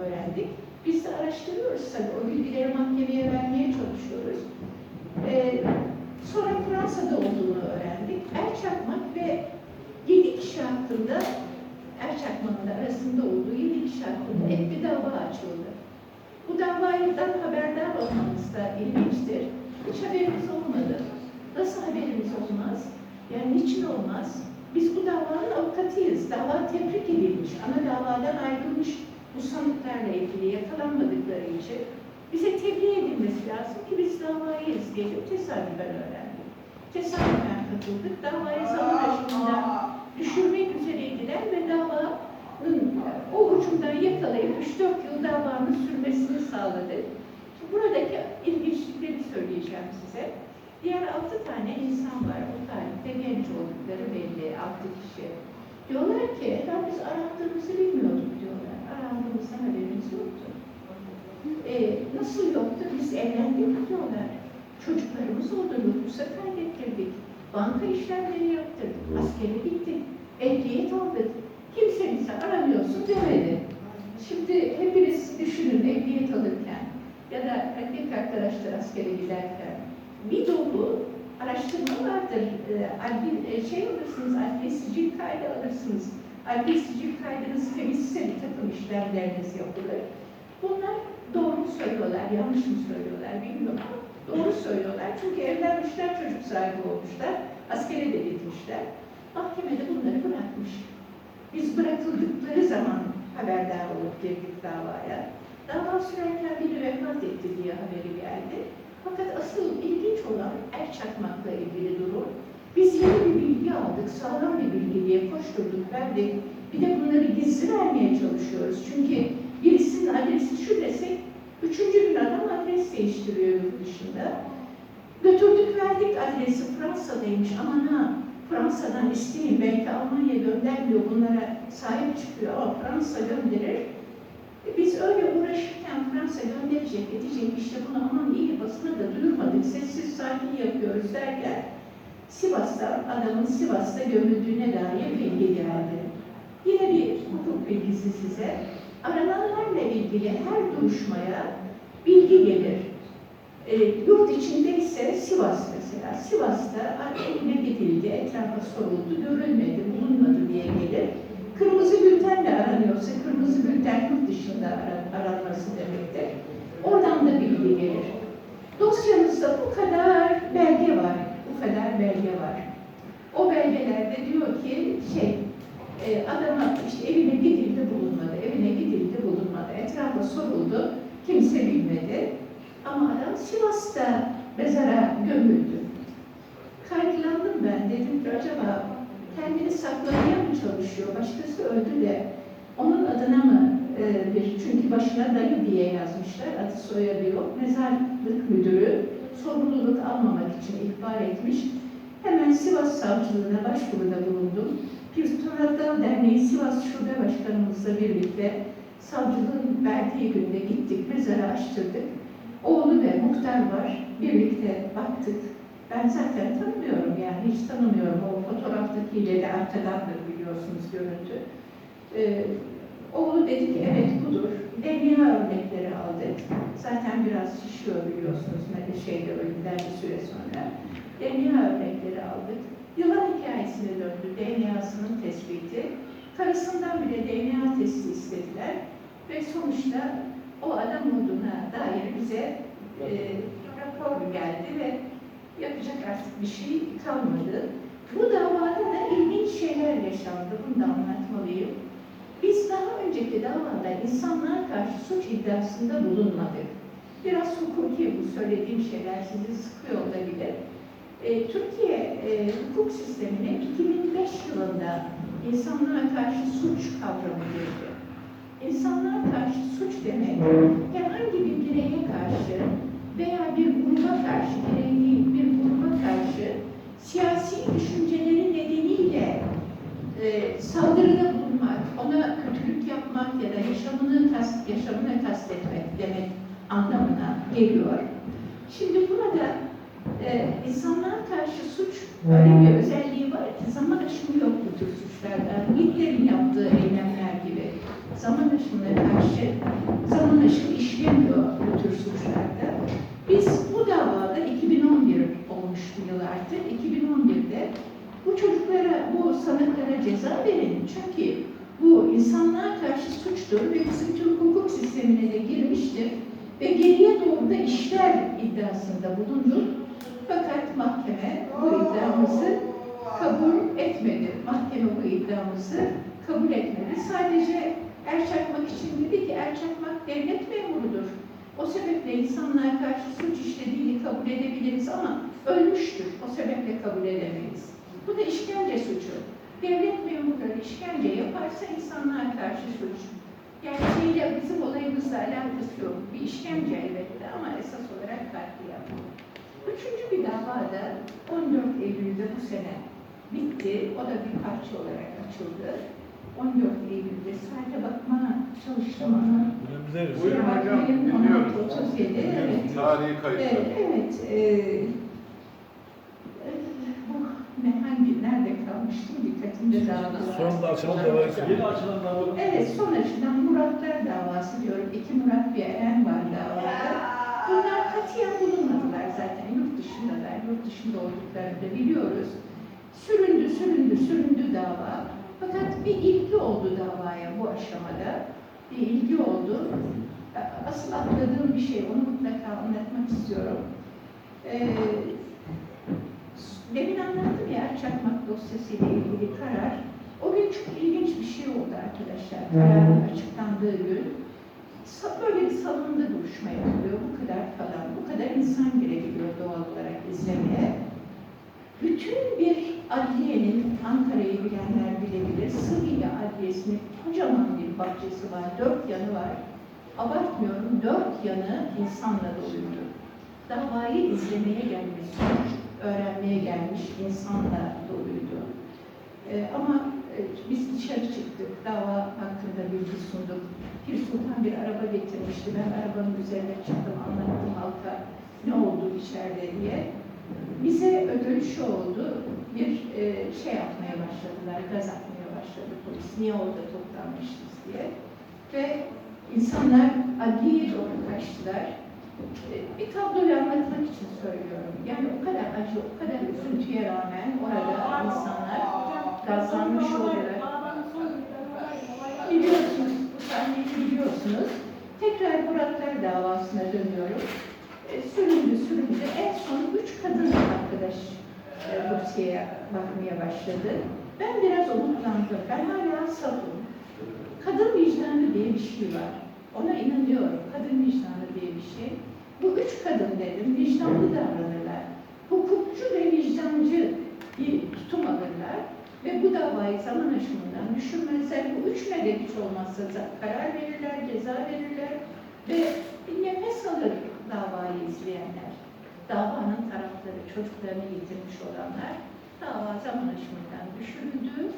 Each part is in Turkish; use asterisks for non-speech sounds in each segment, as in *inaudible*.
öğrendik. Biz de araştırıyoruz tabii. O bilgileri mahkemeye vermeye çalışıyoruz. Ee, sonra Fransa'da olduğunu öğrendik. Er Çakmak ve yedi kişi hakkında Er Çakmak'ın da arasında olduğu yedi kişi hakkında hep bir dava açıldı. Bu davadan haberdar olmamız da ilginçtir. Hiç haberimiz olmadı. Nasıl haberimiz olmaz? Yani niçin olmaz? Biz bu davanın avukatıyız. Dava tebrik edilmiş. Ana davadan ayrılmış bu sanıklarla ilgili yakalanmadıkları için bize tebliğ edilmesi lazım ki biz davayı izleyelim. Tesadüfen öğrendik. Tesadüfen katıldık. Davayı zaman aşımından düşürmek üzereydiler ve davanın o ucundan yakalayıp 3-4 yıl davanın sürmesini sağladık. Şimdi buradaki ilginçlikleri söyleyeceğim size. Diğer altı tane insan var bu tarihte genç oldukları belli, altı kişi. Diyorlar ki, ben biz arattığımızı bilmiyorduk diyorlar. Arandığımızdan haberimiz yoktu. Ee, nasıl yoktu? Biz evlendik diyorlar. Çocuklarımız oldu, nüfusa kaydettirdik. Banka işlemleri yaptırdık, askere gittik, ehliyet aldık. Kimse bize aramıyorsun demedi. Şimdi hepiniz düşünün ehliyet alırken ya da erkek arkadaşlar askere giderken bir dolu araştırma vardır. Ee, adli, e, şey alırsınız, adli sicil kaydı alırsınız. Adli kaydınız temizse bir takım işlemleriniz yapılır. Bunlar doğru mu söylüyorlar, yanlış mı söylüyorlar bilmiyorum ama doğru söylüyorlar. Çünkü evlenmişler, çocuk sahibi olmuşlar, askere de gitmişler. Mahkemede bunları bırakmış. Biz bırakıldıkları zaman haberdar olup girdik davaya. Dava sürerken biri vefat etti diye haberi geldi. Fakat asıl ilginç olan er çakmakla ilgili durum. Biz yeni bir bilgi aldık, sağlam bir bilgi diye koşturduk, verdik. Bir de bunları gizli vermeye çalışıyoruz. Çünkü birisinin adresi şu desek, üçüncü gün adam adres değiştiriyor yurt dışında. Götürdük verdik adresi Fransa'daymış aman ha Fransa'dan isteyin belki Almanya göndermiyor bunlara sahip çıkıyor ama Fransa gönderir. E Biz öyle uğraşırken Fransa gönderecek, edecek işte bunu aman iyi basına da duyurmadık, sessiz sakin yapıyoruz derken Sivas'ta, adamın Sivas'ta gömüldüğüne dair bilgi geldi. Yine bir hukuk bilgisi size. Arananlarla ilgili her duruşmaya bilgi gelir. E, yurt içinde ise Sivas mesela. Sivas'ta eline gidildi, etrafa soruldu, görülmedi, bulunmadı diye gelir. Kırmızı bültenle aranıyorsa kırmızı bülten yurt dışında ara- aranması demektir. Oradan da bilgi gelir. Dosyanızda bu kadar belge var, bu kadar belge var. O belgelerde diyor ki şey, e, adama işte evine gidildi bulunmadı, evine gidildi bulunmadı, etrafa soruldu, kimse bilmedi. Ama adam Sivas'ta mezara gömüldü. Kaygılandım ben, dedim ki acaba kendini saklamaya mı çalışıyor, başkası öldü de onun adına mı e, bir, çünkü başına dayı diye yazmışlar, adı soyadı yok. Mezarlık müdürü sorumluluk almamak için ihbar etmiş. Hemen Sivas Savcılığına başvuruda bulundum. Pirtoradal Derneği Sivas Şube Başkanımızla birlikte savcılığın verdiği günde gittik, mezarı açtırdık. Oğlu ve muhtar var, birlikte baktık. Ben zaten tanımıyorum yani, hiç tanımıyorum. O fotoğraftakiyle de arkadandır biliyorsunuz görüntü. Ee, oğlu dedi ki evet budur. DNA örnekleri aldık. Zaten biraz şişiyor biliyorsunuz şeyde ölümden bir süre sonra. DNA örnekleri aldık. Yılan hikayesine döndü DNA'sının tespiti. Karısından bile DNA testi istediler. Ve sonuçta o adam olduğuna dair bize e, rapor geldi ve yapacak artık bir şey kalmadı. Bu davada da ilginç şeyler yaşandı. Bunu da anlatmalıyım. Biz daha önceki davada insanlığa karşı suç iddiasında bulunmadık. Biraz hukuki bu söylediğim şeyler sizi sıkıyor olabilir. E, Türkiye e, hukuk sistemine 2005 yılında insanlığa karşı suç kavramı girdi. İnsanlığa karşı suç demek herhangi bir bireye karşı veya bir gruba karşı, birey değil, bir gruba karşı siyasi düşünceleri nedeniyle e, saldırıda bulunmak, ona kötülük yapmak ya da yaşamını kast, yaşamına kastetmek demek anlamına geliyor. Şimdi burada e, insanlığa karşı suç öyle bir özelliği görüşlerden, Hitler'in yaptığı eylemler gibi zaman aşımına karşı zaman aşımı işlemiyor bu tür suçlarda. Biz bu davada 2011 olmuştu yıl artık. 2011'de bu çocuklara, bu sanatlara ceza verin. Çünkü bu insanlığa karşı suçtur ve bizim Türk hukuk sistemine de girmiştir. Ve geriye doğru da işler iddiasında bulundu. Fakat mahkeme bu iddiamızı kabul etmedi. Mahkeme bu iddiamızı kabul etmedi. Sadece Erçakmak için dedi ki Erçakmak devlet memurudur. O sebeple insanlığa karşı suç işlediğini kabul edebiliriz ama ölmüştür. O sebeple kabul edemeyiz. Bu da işkence suçu. Devlet memurları işkence yaparsa insanlığa karşı suç. Gerçeğiyle bizim olayımızla alakası yok. Bir işkence elbette ama esas olarak katliam. Üçüncü bir davada 14 Eylül'de bu sene bitti. O da bir parça olarak açıldı. 14 Eylül'de sadece bakma çalıştım ama Buyurun hocam, dinliyoruz. 37, evet. Tarihi kayıtlar. Evet, evet. E, bu ne hangi, nerede kalmıştım dikkatimde dağıldı. Sonunda açılan davayı Yeni açılan dava. Evet, son açıdan Muratlar davası diyorum. İki Murat bir Eren var davada. Bunlar katiyen bulunmadılar zaten. Yurt dışındalar. Yurt dışında olduklarını da biliyoruz. Süründü, süründü, süründü dava. Fakat bir ilgi oldu davaya bu aşamada. Bir ilgi oldu. Asıl atladığım bir şey, onu mutlaka anlatmak istiyorum. Ee, demin anlattım ya Çakmak dosyasıyla ilgili karar. O gün çok ilginç bir şey oldu arkadaşlar. Kararın açıklandığı gün. Böyle bir salonda duruşma yapılıyor. Bu kadar falan. Bu kadar insan girebiliyor doğal olarak izlemeye. Bütün bir adliyenin, Ankara'yı bilenler bilebilir, Sığıya Adliyesi'nin kocaman bir bahçesi var, dört yanı var. Abartmıyorum, dört yanı insanla doluydu. Davayı izlemeye gelmiş, öğrenmeye gelmiş insanla doluydu. Ee, ama e, biz dışarı çıktık, dava hakkında bilgi sunduk. Pir Sultan bir araba getirmişti, ben arabanın üzerine çıktım, anlattım halka ne oldu içeride diye. Bize ödül şu oldu, bir e, şey yapmaya başladılar, gaz atmaya başladı polis. Niye orada toplanmışız diye. Ve insanlar adliyeye doğru kaçtılar. E, bir tabloyu anlatmak için söylüyorum. Yani o kadar acı, o kadar üzüntüye rağmen orada insanlar gazlanmış olarak biliyorsunuz, bu sahneyi biliyorsunuz. Tekrar Muratlar davasına dönüyorum. E, süründü, süründü. En son üç kadın arkadaş e, bakmaya başladı. Ben biraz umutlandım. Ben hala safım. Kadın vicdanı diye bir şey var. Ona inanıyorum. Kadın vicdanı diye bir şey. Bu üç kadın dedim, vicdanlı davranırlar. Hukukçu ve vicdancı bir tutum alırlar. Ve bu davayı zaman aşımından düşürmezler. Bu üçüne de hiç olmazsa karar verirler, ceza verirler. Ve bir nefes alır davayı izleyenler. Davanın tarafları, çocuklarını yitirmiş olanlar dava zaman aşımından düşürüldü.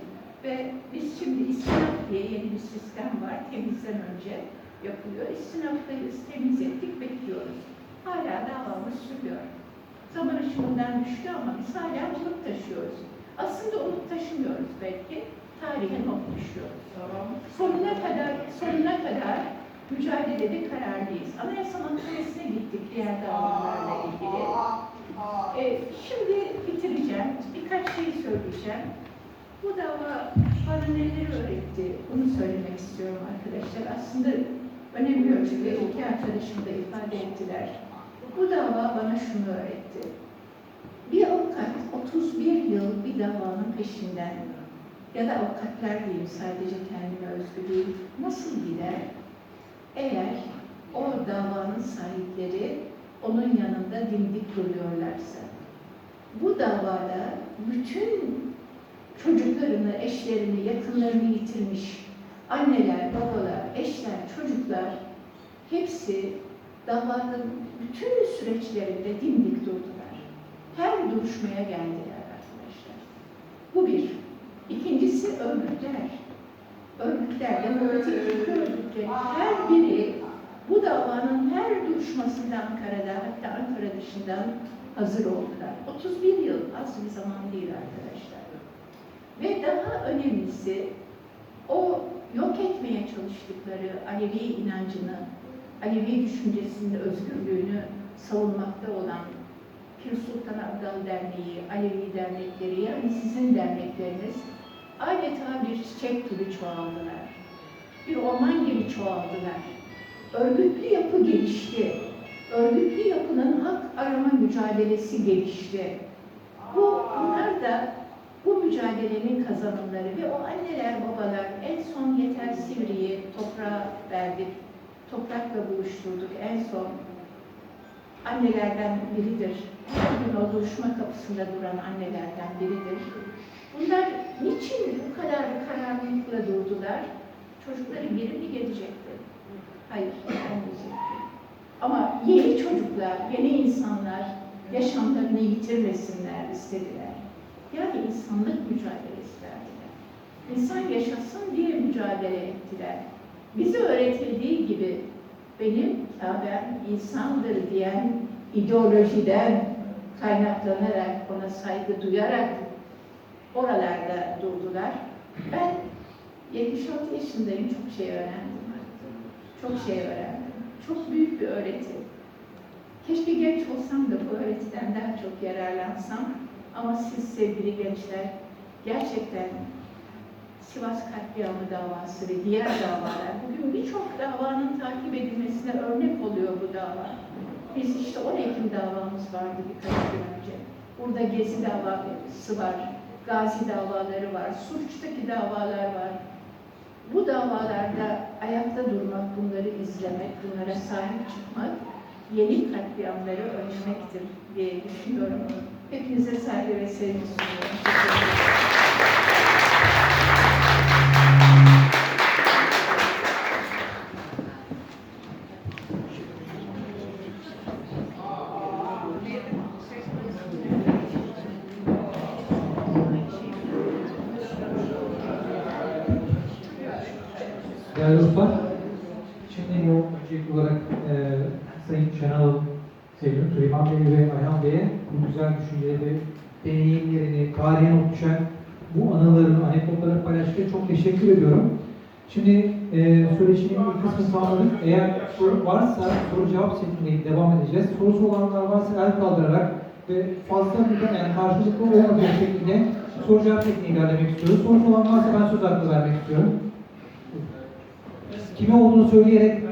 Ve biz şimdi istinaf diye yeni bir sistem var. Temizden önce yapılıyor. İstinaftayız, temiz ettik, bekliyoruz. Hala davamız sürüyor. Zaman aşımından düştü ama biz hala umut taşıyoruz. Aslında umut taşımıyoruz belki. Tarihe not düşüyoruz. Sonuna kadar, sonuna kadar mücadelede kararlıyız. Anayasa Mahkemesi'ne gittik diğer davalarla ilgili. Ee, şimdi bitireceğim. Birkaç şey söyleyeceğim. Bu dava bana neleri öğretti? Bunu söylemek istiyorum arkadaşlar. Aslında önemli ölçüde iki arkadaşım da ifade ettiler. Bu dava bana şunu öğretti. Bir avukat 31 yıl bir davanın peşinden ya da avukatlar diyeyim sadece kendime özgü değil, nasıl gider? Eğer o davanın sahipleri onun yanında dimdik duruyorlarsa. Bu davada bütün çocuklarını, eşlerini, yakınlarını yitirmiş anneler, babalar, eşler, çocuklar hepsi davanın bütün süreçlerinde dimdik durdular. Her duruşmaya geldiler arkadaşlar. Bu bir. İkincisi örgütler. Örgütler, demokratik ülke örgütleri her biri bu davanın her duruşmasında Ankara'da hatta Ankara dışından hazır oldular. 31 yıl az bir zaman değil arkadaşlar. Ve daha önemlisi o yok etmeye çalıştıkları Alevi inancını, Alevi düşüncesinin özgürlüğünü savunmakta olan Pir Sultan Abdal Derneği, Alevi dernekleri yani sizin dernekleriniz adeta bir çiçek gibi çoğaldılar. Bir orman gibi çoğaldılar. Örgütlü yapı gelişti. Örgütlü yapının hak arama mücadelesi gelişti. Bu, bunlar da bu mücadelenin kazanımları ve o anneler babalar en son Yeter Sivri'yi toprağa verdik. Toprakla buluşturduk en son. Annelerden biridir. Her gün o buluşma kapısında duran annelerden biridir. Bunlar niçin bu kadar kararlılıkla durdular? Çocukları geri mi gelecekti? Hayır, gelmeyecekti. Ama yeni çocuklar, yeni insanlar yaşamlarını yitirmesinler istediler. Yani insanlık mücadelesi verdiler. İnsan yaşasın diye mücadele ettiler. Bize öğretildiği gibi benim Kabe'm insandır diyen ideolojiden kaynaklanarak, ona saygı duyarak oralarda durdular. Ben 76 yaşındayım, çok şey öğrendim. Çok şey öğrendim. Çok büyük bir öğreti. Keşke genç olsam da bu öğretiden daha çok yararlansam. Ama siz sevgili gençler gerçekten Sivas katliamı davası ve diğer davalar bugün birçok davanın takip edilmesine örnek oluyor bu dava. Biz işte 10 Ekim davamız vardı birkaç gün önce. Burada Gezi davası var, Gazi davaları var, Suç'taki davalar var. Bu davalarda ayakta durmak, bunları izlemek, bunlara sahip çıkmak, yeni katliamları önlemektir diye düşünüyorum. Hepinize saygı ve sevgi sunuyorum. Şenal, sevgili Süleyman Bey ve Ayhan Bey'e bu güzel düşünceleri, deneyimlerini, tarihe not düşen bu anılarını, anekdotları paylaştığı çok teşekkür ediyorum. Şimdi e, söyleşinin ilk kısmını tamamladık. Eğer soru varsa soru cevap şeklinde devam edeceğiz. Sorusu olanlar varsa el kaldırarak ve fazla bir yani karşılıklı olmayacak şekilde soru cevap şeklinde ilerlemek istiyoruz. Sorusu olan varsa ben söz hakkı vermek istiyorum. Kime olduğunu söyleyerek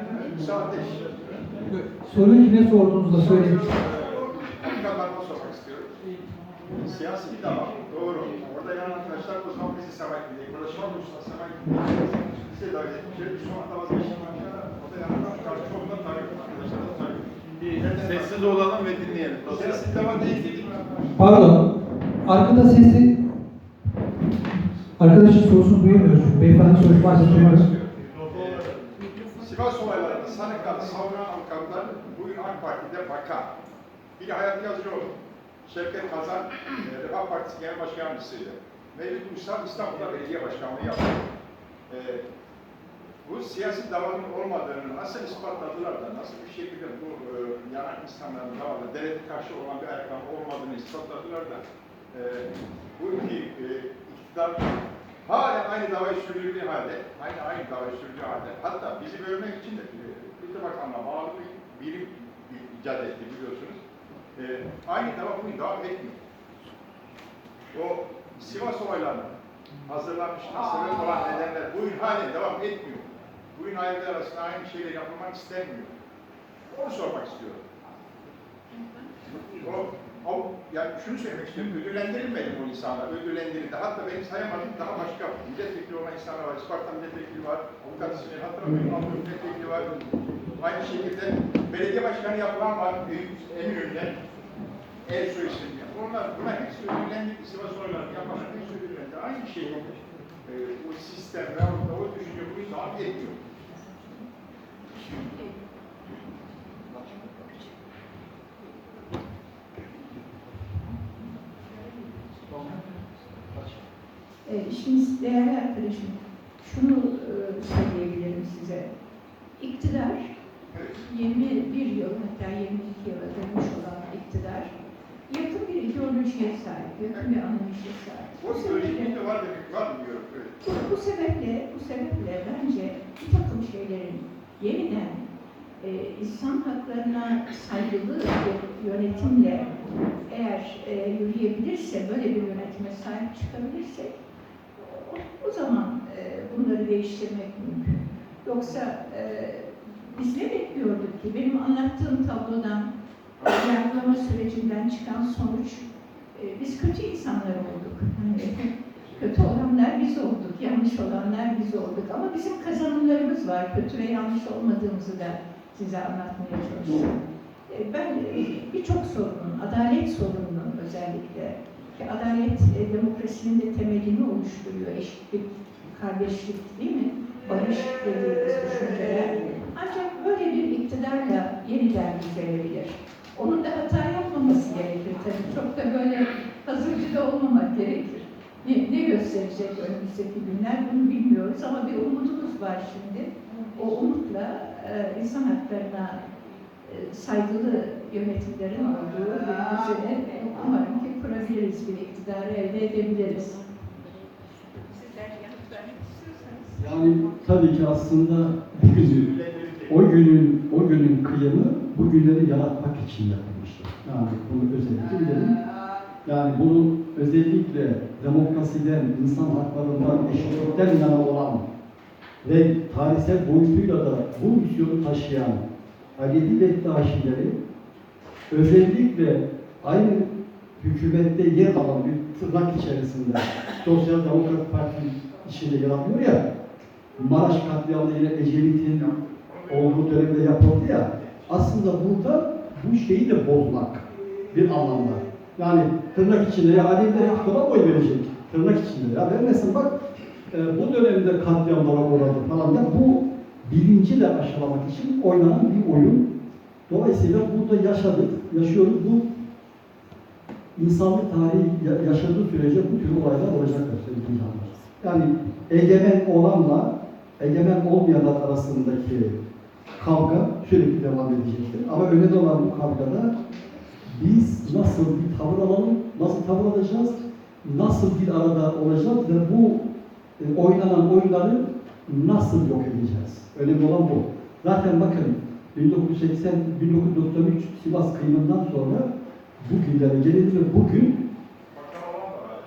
soruyu kime sorduğunuzu da sormak istiyorum. Siyasi bir dava, doğru. Orada yan arkadaşlar o zaman bizi sever gibi, uğraşma olursa sever gibi. Bize davet etmişler. Şu anda arkadaşlar. O da yanından karşı olduğundan takip arkadaşlar da. Bir sessiz olalım ve dinleyelim. Siyasi dava değil dedik. Pardon. Arkada sesi Arkadaşın sorusunu duyamıyoruz. Beyefendi sorusu varsa duyuyoruz. Sivas olaylarında sanıklar bugün Parti'de vaka. Biri Hayat Yazıcıoğlu, Şevket Kazan, *clears throat* e, Refah Partisi Genel Başkan Yardımcısıydı. Mevlüt Uysal İstanbul'da belediye başkanlığı yaptı. E, bu siyasi davanın olmadığını nasıl ispatladılar da, nasıl bir şekilde bu e, yanan insanların davada devlete karşı olan bir ayakkabı olmadığını ispatladılar da, e, bu iki e, iktidar hala aynı davayı sürdürdüğü halde, aynı aynı davayı sürdüğü halde, hatta bizi bölmek için de e, Kültür Bakanlığı bağlı bir birim icat etti biliyorsunuz. E, aynı dava bugün devam etmiyor. O Sivas olaylarının hazırlanmışına sebep olan nedenler bugün halen devam etmiyor. Bugün aileler arasında aynı şeyler yapılmak istenmiyor. Onu sormak istiyorum. O, o, yani şunu söylemek istiyorum, ödüllendirilmedi bu insanlar, ödüllendirildi. Hatta benim sayamadığım daha başka milletvekili olan insanlar var. Isparta milletvekili var, avukat ismini hatırlamıyorum, ama milletvekili var. Aynı şekilde belediye başkanı yapılan var, Eminönü'nde. Ersoy isimli. Onlar, buna hepsi ödüllendirildi. Sivas olaylarını yapanlar hepsi ödüllendirildi. Aynı şey e, bu sistem ve o, o düşünce bugün devam etmiyor. Ee, Şimdi değerli arkadaşım, şunu e, söyleyebilirim size. İktidar. 21 yıl hatta 22 yıla dönmüş olan iktidar, yakın bir ideolojiye sahip, yakın bir anlayışa sahip. Bu sebeple, var demek var mı bu, bu sebeple, bu sebeple bence bir takım şeylerin yeniden e, insan haklarına saygılı bir yönetimle eğer e, yürüyebilirse, böyle bir yönetime sahip çıkabilirsek o, o zaman e, bunları değiştirmek mümkün. Yoksa e, biz ne bekliyorduk ki? Benim anlattığım tablodan, yargılama sürecinden çıkan sonuç, e, biz kötü insanlar olduk. Hani, *laughs* kötü olanlar biz olduk, yanlış olanlar biz olduk. Ama bizim kazanımlarımız var. Kötü ve yanlış olmadığımızı da size anlatmaya çalışıyorum. E, Ben e, birçok sorunun, adalet sorununun özellikle, ki adalet e, demokrasinin de temelini oluşturuyor. Eşitlik, kardeşlik değil mi? Barış dediğimiz düşünceler. Ancak böyle bir iktidarla yeniden düzelebilir. Onun da hata yapmaması gerekir tabii. Çok da böyle hazırcı da olmamak gerekir. Ne, ne gösterecek önümüzdeki günler bunu bilmiyoruz ama bir umudumuz var şimdi. O umutla e, insan haklarına e, saygılı yönetimlerin olduğu bir düzeni umarım ki kurabiliriz, bir iktidarı elde edebiliriz. Yani tabii ki aslında *laughs* bugünü, o günün o günün kıyımı bugünleri yaratmak için yapılmıştır. Yani bunu özellikle bilelim. Yani bunu özellikle demokrasiden, insan haklarından, eşitlikten yana olan ve tarihsel boyutuyla da bu misyonu taşıyan Alevi Bektaşileri özellikle aynı hükümette yer alan bir tırnak içerisinde Sosyal Demokrat Parti içinde yer alıyor ya Maraş katliamı yine Ecevit'in olduğu dönemde yapıldı ya aslında burada bu şeyi de bozmak bir anlamda. Yani tırnak içinde ya Aleviler iktidara oy verecek. Tırnak içinde ya vermesin bak e, bu dönemde katliamlara uğradı falan da bu bilinci de aşılamak için oynanan bir oyun. Dolayısıyla burada yaşadık, yaşıyoruz. Bu insanlık tarihi ya- yaşadığı sürece bu tür olaylar olacaktır sevgili. Yani egemen olanla egemen olmayanlar arasındaki kavga sürekli devam edecektir. Ama önemli olan bu kavgada biz nasıl bir tavır alalım, nasıl tavır alacağız, nasıl bir arada olacağız ve bu e, oynanan oyunları nasıl yok edeceğiz? Önemli olan bu. Zaten bakın 1980 1993 Sivas kıyımından sonra bugün Bakan olan da var.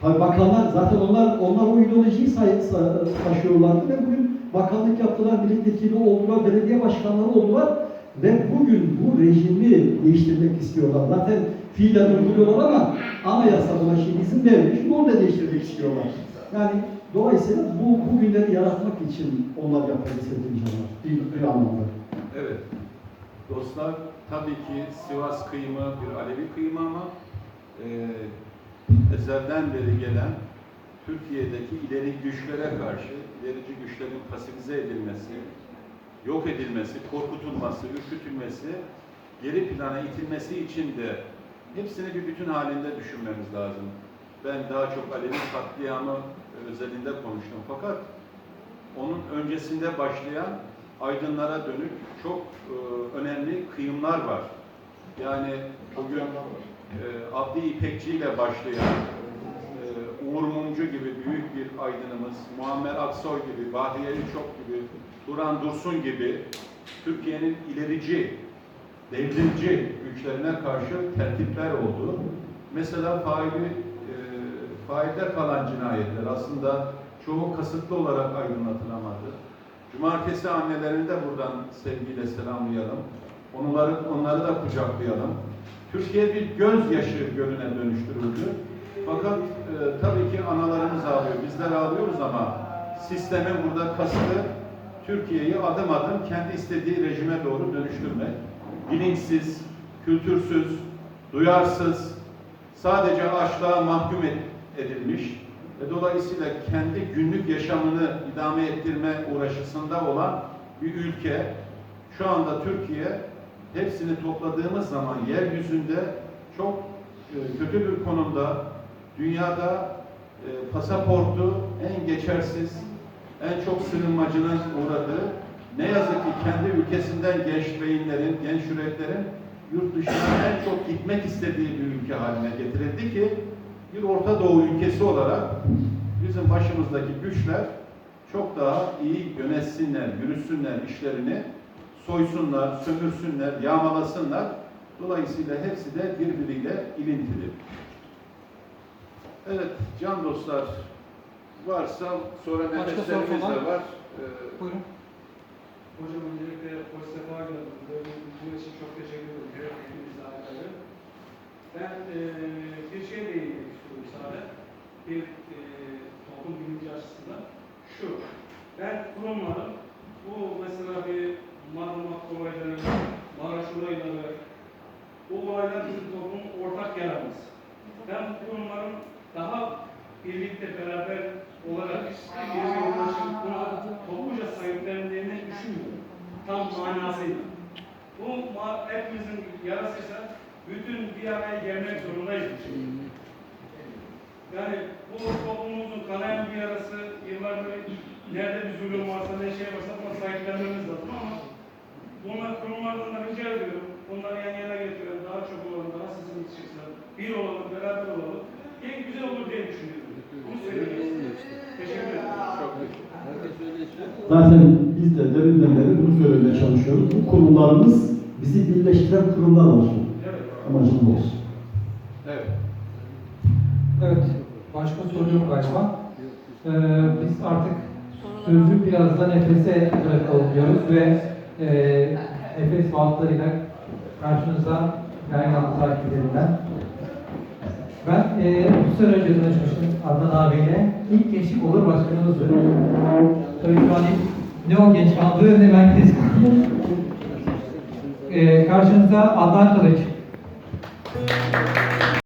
Tabii bakanlar zaten onlar onlar o ideolojiyi say, sa- taşıyorlardı ve bugün bakanlık yaptılar, milletvekili oldular, belediye başkanları oldular ve bugün bu rejimi değiştirmek istiyorlar. Zaten fiilen uyguluyorlar ama anayasa buna şey izin vermiş, bunu da değiştirmek istiyorlar. Yani dolayısıyla bu bugünleri yaratmak için onlar yapmayı sevdiğim canlar bir, bir anlamda. Evet. Dostlar tabii ki Sivas kıyımı bir Alevi kıyımı ama e, ezelden beri gelen Türkiye'deki ileri güçlere karşı ilerici güçlerin pasifize edilmesi, yok edilmesi, korkutulması, ürkütülmesi, geri plana itilmesi için de hepsini bir bütün halinde düşünmemiz lazım. Ben daha çok Alevi katliamı özelinde konuştum. Fakat onun öncesinde başlayan aydınlara dönük çok e, önemli kıyımlar var. Yani bugün e, Abdi İpekçi ile başlayan Uğur Mumcu gibi büyük bir aydınımız, Muammer Aksoy gibi, Bahriye Çok gibi, Turan Dursun gibi Türkiye'nin ilerici, devrimci güçlerine karşı tertipler oldu. Mesela faili, e, kalan cinayetler aslında çoğu kasıtlı olarak aydınlatılamadı. Cumartesi annelerini de buradan sevgiyle selamlayalım. Onları, onları da kucaklayalım. Türkiye bir gözyaşı gölüne dönüştürüldü. Ağlıyoruz ama sistemin burada kastı Türkiye'yi adım adım kendi istediği rejime doğru dönüştürmek. Bilinçsiz, kültürsüz, duyarsız, sadece açlığa mahkum edilmiş ve dolayısıyla kendi günlük yaşamını idame ettirme uğraşısında olan bir ülke. Şu anda Türkiye hepsini topladığımız zaman yeryüzünde çok e, kötü bir konumda, dünyada e, pasaportu en geçersiz, en çok sığınmacının uğradığı, ne yazık ki kendi ülkesinden genç beyinlerin, genç yüreklerin yurt dışına en çok gitmek istediği bir ülke haline getirildi ki bir Orta Doğu ülkesi olarak bizim başımızdaki güçler çok daha iyi yönetsinler, yürütsünler işlerini. soysunlar, sömürsünler, yağmalasınlar. Dolayısıyla hepsi de birbiriyle ilintili. Evet, can dostlar varsa sonra Başka nefeslerimiz de var. Ee, Buyurun. Hocam öncelikle hoş sefa. Böyle bu için çok teşekkür ederim. Hepinize ayrı. Ben eee bir şey değinmek istiyorum sadece. Bir eee toplum bilinci açısından. Şu, ben kurumların bu mesela bir Madımak olayları, Maraş olayları, bu olaylar bizim toplumun ortak yaramız. Ben bu kurumların daha birlikte beraber olarak birbirine ulaşıp buna topluca sahiplendiğini düşünmüyorum. Tam manasıyla. Bu ma- hepimizin yarasıysa bütün bir araya gelmek zorundayız. bu şekilde. Yani bu toplumumuzun kanayan bir yarası yıllardır nerede bir zulüm varsa ne şey varsa buna sahiplenmemiz lazım ama bunlar kurumlardan da rica ediyorum. Bunları yan yana getirelim, daha çok olalım, daha sesimiz çıksın. Bir olalım, beraber olalım. En güzel olur diye düşünüyorum. Bunu söylemek Teşekkür ederim. çok teşekkür Zaten biz de deminden beri bunu söylemeye çalışıyoruz. Bu kurumlarımız bizi birleştiren kurumlar olsun. Evet. Amacımız olsun. Evet. Evet, başka soru yok galiba. Ee, biz artık sözü biraz da nefese bırakalım diyoruz ve e, nefes vaatlarıyla karşınızda Yaygan takipçilerinden. Ben e, bu sene önce tanışmıştım Adnan abiyle. İlk gençlik olur başkanımızdı. Tabii şu an ne o genç kaldı ne ben genç kaldım. E, karşınızda Adnan Kılıç.